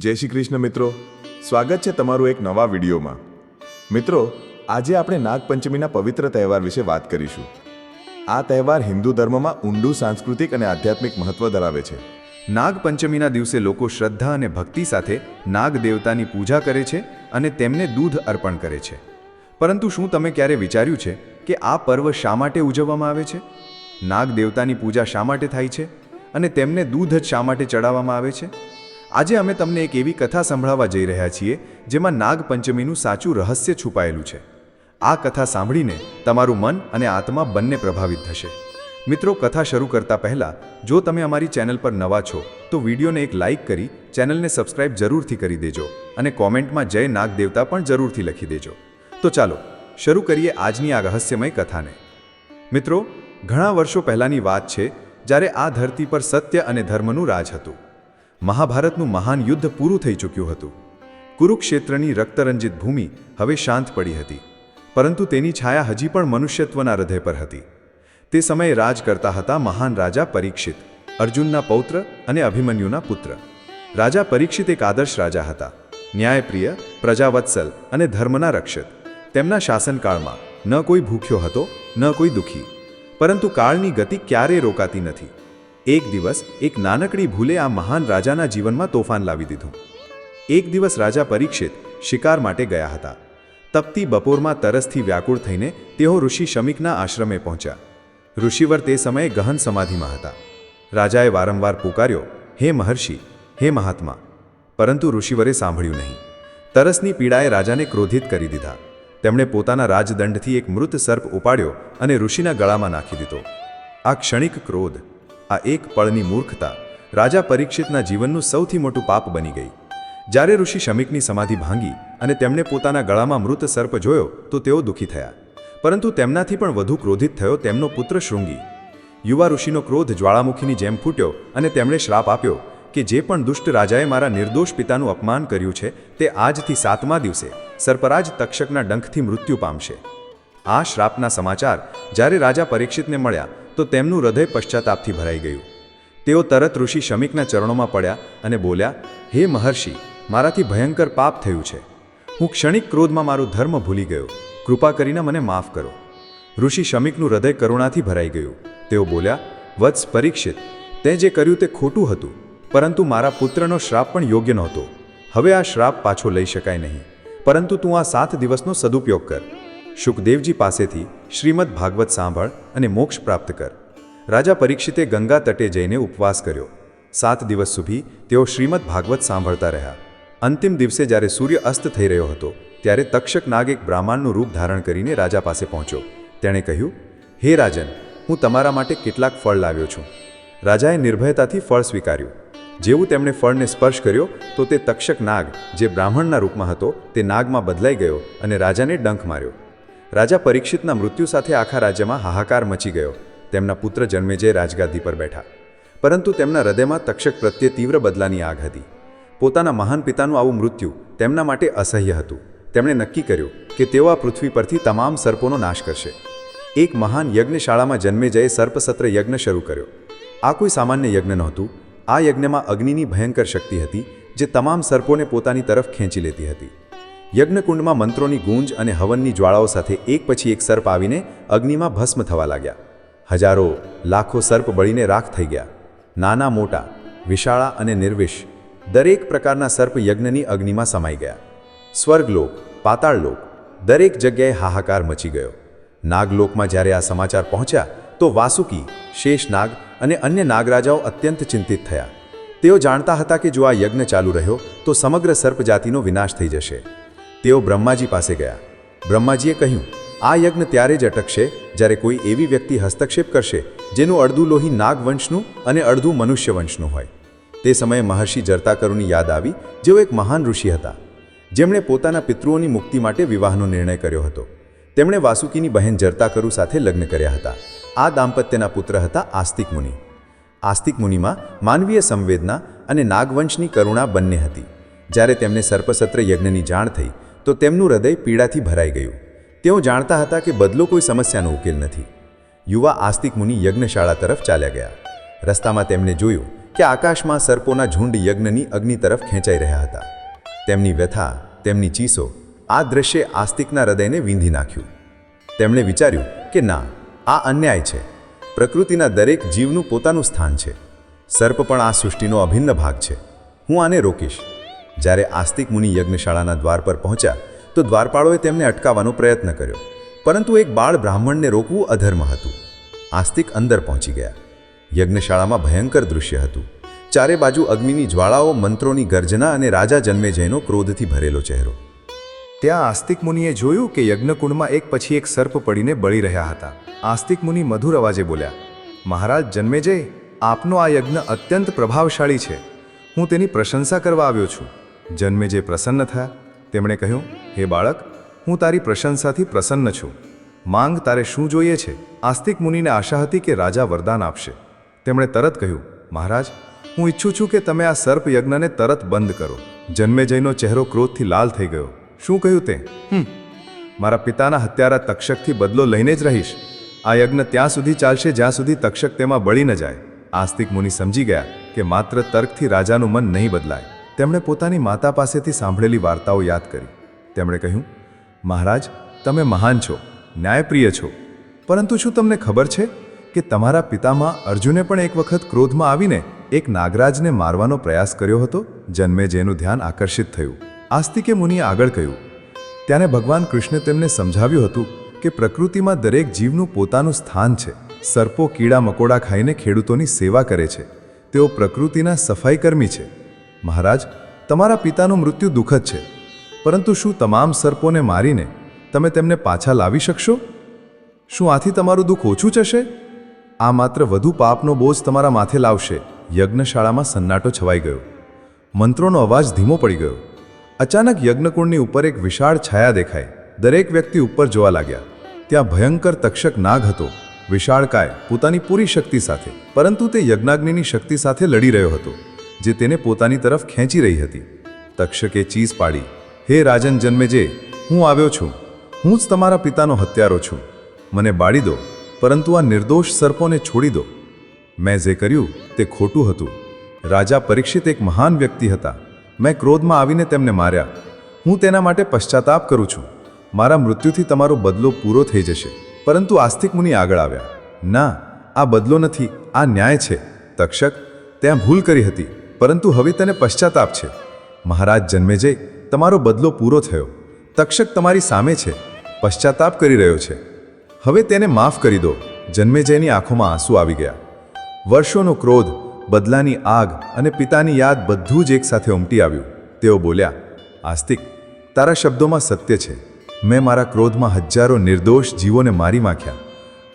જય શ્રી કૃષ્ણ મિત્રો. સ્વાગત છે તમારું એક નવા વિડીયોમાં. મિત્રો, આજે આપણે નાગપંચમીના પવિત્ર તહેવાર વિશે વાત કરીશું. આ તહેવાર હિન્દુ ધર્મમાં ઊંડું સાંસ્કૃતિક અને આધ્યાત્મિક મહત્વ ધરાવે છે. નાગપંચમીના દિવસે લોકો શ્રદ્ધા અને ભક્તિ સાથે નાગ દેવતાની પૂજા કરે છે અને તેમને દૂધ અર્પણ કરે છે. પરંતુ શું તમે ક્યારે વિચાર્યું છે કે આ પર્વ શા માટે ઉજવવામાં આવે છે? નાગ દેવતાની પૂજા શા માટે થાય છે? અને તેમને દૂધ જ શા માટે ચડાવવામાં આવે છે? આજે અમે તમને એક એવી કથા સંભળાવવા જઈ રહ્યા છીએ, જેમાં નાગપંચમીનું સાચું રહસ્ય છુપાયેલું છે. આ કથા સાંભળીને તમારું મન અને આત્મા બંને પ્રભાવિત થશે. મિત્રો, કથા શરૂ કરતા પહેલા, જો તમે અમારી ચેનલ પર નવા છો, તો વિડીયોને એક લાઇક કરી ચેનલને સબસ્ક્રાઇબ જરૂરથી કરી દેજો અને કોમેન્ટમાં જય નાગ દેવતા પણ જરૂરથી લખી દેજો. તો ચાલો, શરૂ કરીએ આજની આ રહસ્યમય કથાને. મિત્રો, ઘણા વર્ષો પહેલાંની વાત છે, જ્યારે આ ધરતી પર સત્ય અને ધર્મનું રાજ હતું. મહાભારતનું મહાન યુદ્ધ પૂરું થઈ ચૂક્યું હતું. કુરુક્ષેત્રની રક્તરંજિત ભૂમિ હવે શાંત પડી હતી, પરંતુ તેની છાયા હજી પણ મનુષ્યત્વના હૃદય પર હતી. તે સમયે રાજ કરતા હતા મહાન રાજા પરીક્ષિત, અર્જુનના પૌત્ર અને અભિમન્યુના પુત્ર. રાજા પરીક્ષિત એક આદર્શ રાજા હતા, ન્યાયપ્રિય, પ્રજાવત્સલ અને ધર્મના રક્ષક. તેમના શાસનકાળમાં ન કોઈ ભૂખ્યો હતો, ન કોઈ દુઃખી, પરંતુ કાળની ગતિ ક્યારેય રોકાતી નથી. એક દિવસ એક નાનકડી ભૂલે આ મહાન રાજાના જીવનમાં તોફાન લાવી દીધું. એક દિવસ રાજા પરીક્ષિત શિકાર માટે ગયા હતા. તપતી બપોરમાં તરસથી વ્યાકુળ થઈને તેઓ ઋષિ શમિકના આશ્રમે પહોંચ્યા. ઋષિવર તે સમયે ગહન સમાધિમાં હતા. રાજાએ વારંવાર પુકાર્યો, હે મહર્ષિ, હે મહાત્મા. પરંતુ ઋષિવરે સાંભળ્યું નહીં. તરસની પીડાએ રાજાને ક્રોધિત કરી દીધા. તેમણે પોતાના રાજદંડથી એક મૃત સર્પ ઉપાડ્યો અને ઋષિના ગળામાં નાખી દીધો. આ ક્ષણિક ક્રોધ આ એક પળની મૂર્ખતા રાજા પરીક્ષિતના જીવનનું સૌથી મોટું પાપ બની ગઈ. જ્યારે ઋષિ શમિકની સમાધિ ભાંગી અને તેમણે પોતાના ગળામાં મૃત સર્પ જોયો, તો તેઓ દુઃખી થયા. પરંતુ તેમનાથી પણ વધુ ક્રોધિત થયો તેમનો પુત્ર શૃંગી. યુવા ઋષિનો ક્રોધ જ્વાળામુખીની જેમ ફૂટ્યો અને તેમણે શ્રાપ આપ્યો કે જે પણ દુષ્ટ રાજાએ મારા નિર્દોષ પિતાનું અપમાન કર્યું છે, તે આજથી સાતમા દિવસે સર્પરાજ તક્ષકના ડંખથી મૃત્યુ પામશે. આ શ્રાપના સમાચાર જ્યારે રાજા પરીક્ષિતને મળ્યા તો તેમનું હૃદય પશ્ચાતાપથી ભરાઈ ગયું. તેઓ તરત ઋષિ શમિકના ચરણોમાં પડ્યા અને બોલ્યા, હે મહર્ષિ, મારાથી ભયંકર પાપ થયું છે. હું ક્ષણિક ક્રોધમાં મારો ધર્મ ભૂલી ગયો. કૃપા કરીને મને માફ કરો. ઋષિ શમિકનું હૃદય કરુણાથી ભરાઈ ગયું. તેઓ બોલ્યા, વત્સ પરીક્ષિત. તે જે કર્યું તે ખોટું હતું, પરંતુ મારા પુત્રનો શ્રાપ પણ યોગ્ય નહોતો. હવે આ શ્રાપ પાછો લઈ શકાય નહીં. પરંતુ તું આ સાત દિવસનો સદુપયોગ કર. શુકદેવજી પાસેથી શ્રીમદ ભાગવત સાંભળ અને મોક્ષ પ્રાપ્ત કર. રાજા પરીક્ષિતે ગંગા તટે જઈને ઉપવાસ કર્યો. સાત દિવસ સુધી તેઓ શ્રીમદ ભાગવત સાંભળતા રહ્યા. અંતિમ દિવસે જ્યારે સૂર્ય અસ્ત થઈ રહ્યો હતો, ત્યારે તક્ષક નાગ એક બ્રાહ્મણનું રૂપ ધારણ કરીને રાજા પાસે પહોંચ્યો. તેણે કહ્યું, હે રાજન, હું તમારા માટે કેટલાક ફળ લાવ્યો છું. રાજાએ નિર્ભયતાથી ફળ સ્વીકાર્યું. જેવું તેમણે ફળને સ્પર્શ કર્યો, તો તે તક્ષક નાગ, જે બ્રાહ્મણના રૂપમાં હતો, તે નાગમાં બદલાઈ ગયો અને રાજાને ડંખ માર્યો. રાજા પરીક્ષિતના મૃત્યુ સાથે આખા રાજ્યમાં હાહાકાર મચી ગયો. તેમના પુત્ર જન્મેજય રાજગાદી પર બેઠા. પરંતુ તેમના હૃદયમાં તક્ષક પ્રત્યે તીવ્ર બદલાની આગ હતી. પોતાના મહાન પિતાનું આવું મૃત્યુ તેમના માટે અસહ્ય હતું. તેમણે નક્કી કર્યું કે તેઓ આ પૃથ્વી પરથી તમામ સર્પોનો નાશ કરશે. એક મહાન યજ્ઞશાળામાં જન્મેજયે સર્પસત્ર યજ્ઞ શરૂ કર્યો. આ કોઈ સામાન્ય યજ્ઞ નહોતું. આ યજ્ઞમાં અગ્નિની ભયંકર શક્તિ હતી, જે તમામ સર્પોને પોતાની તરફ ખેંચી લેતી હતી. યજ્ઞકુંડમાં મંત્રોની ગુંજ અને હવનની જ્વાળાઓ સાથે એક પછી એક સર્પ આવીને અગ્નિમાં ભસ્મ થવા લાગ્યા. હજારો, લાખો સર્પ બળીને રાખ થઈ ગયા. નાના, મોટા, વિશાળા અને નિર્વિષ દરેક પ્રકારના સર્પ યજ્ઞની અગ્નિમાં સમાઈ ગયા. સ્વર્ગલોક, પાતાળલોક દરેક જગ્યાએ હાહાકાર મચી ગયો. નાગલોકમાં જ્યારે આ સમાચાર પહોંચ્યા, તો વાસુકી, શેષનાગ અને અન્ય નાગરાજાઓ અત્યંત ચિંતિત થયા. તેઓ જાણતા હતા કે જો આ યજ્ઞ ચાલુ રહ્યો, તો સમગ્ર સર્પજાતિનો વિનાશ થઈ જશે. તેઓ બ્રહ્માજી પાસે ગયા. બ્રહ્માજીએ કહ્યું, આ યજ્ઞ ત્યારે જ અટકશે જ્યારે કોઈ એવી વ્યક્તિ હસ્તક્ષેપ કરશે જેનું અડધું લોહી નાગવંશનું અને અડધું મનુષ્ય વંશનું હોય. તે સમયે મહર્ષિ જરતાકરુની યાદ આવી, જેઓ એક મહાન ઋષિ હતા. જેમણે પોતાના પિતૃઓની મુક્તિ માટે વિવાહનો નિર્ણય કર્યો હતો. તેમણે વાસુકીની બહેન જરતાકરુ સાથે લગ્ન કર્યા હતા. આ દાંપત્યના પુત્ર હતા આસ્તિક મુનિ. આસ્તિક મુનિમાં માનવીય સંવેદના અને નાગવંશની કરુણા બંને હતી. જ્યારે તેમને સર્પસત્ર યજ્ઞની જાણ થઈ તો તેમનું હૃદય પીડાથી ભરાઈ ગયું. તેઓ જાણતા હતા કે બદલો કોઈ સમસ્યાનો ઉકેલ નથી. યુવા આસ્તિક મુનિ યજ્ઞશાળા તરફ ચાલ્યા ગયા. રસ્તામાં તેમણે જોયું કે આકાશમાં સર્પોના ઝુંડ યજ્ઞની અગ્નિ તરફ ખેંચાઈ રહ્યા હતા. તેમની વ્યથા, તેમની ચીસો, આ દ્રશ્ય આસ્તિકના હૃદયને વીંધી નાખ્યું. તેમણે વિચાર્યું કે ના, આ અન્યાય છે. પ્રકૃતિના દરેક જીવનું પોતાનું સ્થાન છે. સર્પ પણ આ સૃષ્ટિનો અભિન્ન ભાગ છે. હું આને રોકીશ. જ્યારે આસ્તિક મુનિ યજ્ઞશાળાના દ્વાર પર પહોંચ્યા, તો દ્વારપાળોએ તેમને અટકાવવાનો પ્રયત્ન કર્યો. પરંતુ એક બાળ બ્રાહ્મણને રોકવું અધર્મ હતું. આસ્તિક અંદર પહોંચી ગયા. યજ્ઞશાળામાં ભયંકર દૃશ્ય હતું. ચારે બાજુ અગ્નિની જ્વાળાઓ, મંત્રોની ગર્જના અને રાજા જન્મેજયનો ક્રોધથી ભરેલો ચહેરો. ત્યાં આસ્તિક મુનિએ જોયું કે યજ્ઞકુંડમાં એક પછી એક સર્પ પડીને બળી રહ્યા હતા. આસ્તિક મુનિ મધુર અવાજે બોલ્યા, મહારાજ જન્મેજય આપનો આ યજ્ઞ અત્યંત પ્રભાવશાળી છે. હું તેની પ્રશંસા કરવા આવ્યો છું. જન્મેજય પ્રસન્ન થયા તેમણે કહ્યું હે બાળક હું તારી પ્રશંસાથી પ્રસન્ન છું. માંગ તારે શું જોઈએ છે? આસ્તિક મુનિને આશા હતી કે રાજા વરદાન આપશે. તેમણે તરત કહ્યું મહારાજ હું ઈચ્છું છું કે તમે આ સર્પ યજ્ઞને તરત બંધ કરો. જન્મેજયનો ચહેરો ક્રોધથી લાલ થઈ ગયો. શું કહ્યું તે? "હમ, મારા પિતાના હત્યારા તક્ષકથી બદલો લઈને જ રહીશ. આ યજ્ઞ ત્યાં સુધી ચાલશે જ્યાં સુધી તક્ષક તેમાં બળી ન જાય. આસ્તિક મુનિ સમજી ગયા કે માત્ર તર્કથી રાજાનું મન નહીં બદલાય. તેમણે પોતાની માતા પાસેથી સાંભળેલી વાર્તાઓ યાદ કરી. તેમણે કહ્યું, મહારાજ, તમે મહાન છો, ન્યાયપ્રિય છો. પરંતુ શું તમને ખબર છે કે તમારા પિતામાં અર્જુને પણ એક વખત ક્રોધમાં આવીને એક નાગરાજને મારવાનો પ્રયાસ કર્યો હતો? જન્મે જેનું ધ્યાન આકર્ષિત થયું. આસ્તિકે મુનિએ આગળ કહ્યું, ત્યારે ભગવાન કૃષ્ણે તેમને સમજાવ્યું હતું કે પ્રકૃતિમાં દરેક જીવનું પોતાનું સ્થાન છે. સર્પો કીડા મકોડા ખાઈને ખેડૂતોની સેવા કરે છે. તેઓ પ્રકૃતિના સફાઈકર્મી છે. મહારાજ, તમારા પિતાનું મૃત્યુ દુઃખદ છે. પરંતુ શું તમામ સર્પોને મારીને તમે તેમને પાછા લાવી શકશો? શું આથી તમારું દુઃખ ઓછું જશે? આ માત્ર વધુ પાપનો બોજ તમારા માથે લાવશે. યજ્ઞશાળામાં સન્નાટો છવાઈ ગયો. મંત્રોનો અવાજ ધીમો પડી ગયો. અચાનક યજ્ઞકુંડની ઉપર એક વિશાળ છાયા દેખાઈ. દરેક વ્યક્તિ ઉપર જોવા લાગ્યા. ત્યાં ભયંકર તક્ષક નાગ હતો. વિશાળકાય પોતાની પૂરી શક્તિ સાથે. પરંતુ તે યજ્ઞાગ્નિની શક્તિ સાથે લડી રહ્યો હતો. જે તેને પોતાની તરફ ખેંચી રહી હતી. તક્ષકે ચીસ પાડી, હે રાજન જન્મેજે, હું આવ્યો છું. હું જ તમારા પિતાનો હત્યારો છું. મને બાળી દો, પરંતુ આ નિર્દોષ સર્પોને છોડી દો. મેં જે કર્યું તે ખોટું હતું. રાજા પરીક્ષિત એક મહાન વ્યક્તિ હતા. મેં ક્રોધમાં આવીને તેમને માર્યા. હું તેના માટે પશ્ચાતાપ કરું છું. મારા મૃત્યુથી તમારો બદલો પૂરો થઈ જશે. પરંતુ આસ્તિક મુનિ આગળ આવ્યા. ના, આ બદલો નથી. આ ન્યાય છે. તક્ષક, ત્યાં ભૂલ કરી હતી. પરંતુ હવે તેને પશ્ચાતાપ છે. મહારાજ જન્મેજય તમારો બદલો પૂરો થયો. તક્ષક તમારી સામે છે. પશ્ચાતાપ કરી રહ્યો છે. હવે તેને માફ કરી દો. જન્મેજયની આંખોમાં આંસુ આવી ગયા. વર્ષોનો ક્રોધ, બદલાની આગ અને પિતાની યાદ બધું જ એકસાથે ઉમટી આવ્યું. તેઓ બોલ્યા, આસ્તિક, તારા શબ્દોમાં સત્ય છે. મેં મારા ક્રોધમાં હજારો નિર્દોષ જીવોને મારી માખ્યા.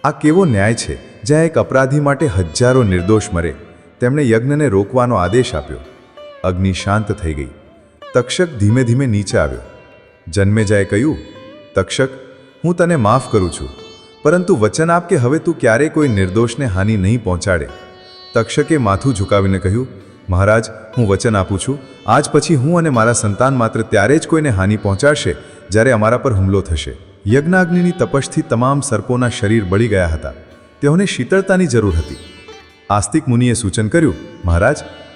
આ કેવો ન્યાય છે જ્યાં એક અપરાધી માટે હજારો નિર્દોષ મરે. તેમણે યજ્ઞને રોકવાનો આદેશ આપ્યો. અગ્નિ શાંત થઈ ગઈ. તક્ષક ધીમે ધીમે નીચે આવ્યો. જન્મેજાએ કહ્યું, તક્ષક, હું તને માફ કરું છું, પરંતુ વચન આપ કે હવે તું ક્યારેય કોઈ નિર્દોષને હાનિ નહીં પહોંચાડે. તક્ષકે માથું ઝુકાવીને કહ્યું, મહારાજ, હું વચન આપું છું. આજ પછી હું અને મારા સંતાન માત્ર ત્યારે જ કોઈને હાનિ પહોંચાડશે જ્યારે અમારા પર હુમલો થશે. યજ્ઞાગ્નિની તપશથી તમામ સર્પોના શરીર બળી ગયા હતા. તેઓને શીતળતાની જરૂર હતી. આસ્તિક મુનિએ સૂચન કર્યું, મહારાજ,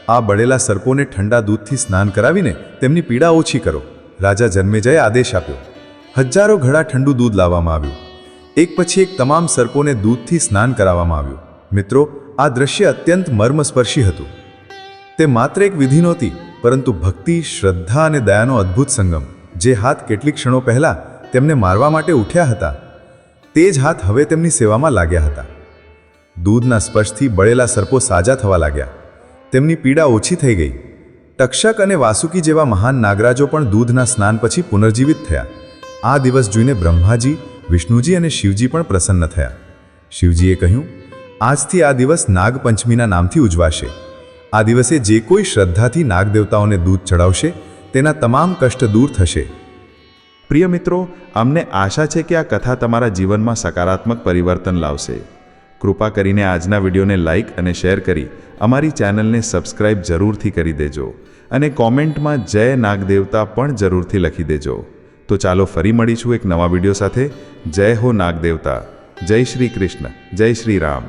આ બળેલા સર્પોને ઠંડા દૂધથી સ્નાન કરાવીને તેમની પીડા ઓછી કરો. રાજા જન્મેજયે આદેશ આપ્યો. હજારો ઘડા ઠંડુ દૂધ લાવવામાં આવ્યું. એક પછી એક તમામ સર્પોને દૂધથી સ્નાન કરાવવામાં આવ્યું. મિત્રો, આ દ્રશ્ય અત્યંત મર્મસ્પર્શી હતું. તે માત્ર એક વિધિ નહોતી, પરંતુ ભક્તિ, શ્રદ્ધા અને દયાનો અદ્ભુત સંગમ, જે હાથ કેટલીક ક્ષણો પહેલાં તેમને મારવા માટે ઉઠ્યા હતા. તે જ હાથ હવે તેમની સેવામાં લાગ્યા હતા. દૂધના સ્પર્શથી બળેલા સર્પો સાજા થવા લાગ્યા. તેમની પીડા ઓછી થઈ ગઈ. તક્ષક અને વાસુકી જેવા મહાન નાગરાજો પણ દૂધના સ્નાન પછી પુનર્જીવિત થયા. આ દિવસ જોઈને બ્રહ્માજી, વિષ્ણુજી અને શિવજી પણ પ્રસન્ન થયા. શિવજીએ કહ્યું, આજથી આ દિવસ નાગપંચમીના નામથી ઉજવાશે. આ દિવસે જે કોઈ શ્રદ્ધાથી નાગદેવતાઓને દૂધ ચડાવશે, તેના તમામ કષ્ટ દૂર થશે. પ્રિય મિત્રો, અમને આશા છે કે આ કથા તમારા જીવનમાં સકારાત્મક પરિવર્તન લાવશે. કૃપા કરીને આજના વિડીયોને લાઇક અને શેર કરી અમારી ચેનલને સબસ્ક્રાઇબ જરૂરથી કરી દેજો અને કોમેન્ટમાં જય નાગદેવતા પણ જરૂરથી લખી દેજો. તો ચાલો ફરી મળીશું એક નવા વીડિયો સાથે. જય હો નાગદેવતા. જય શ્રી કૃષ્ણ. જય શ્રી રામ.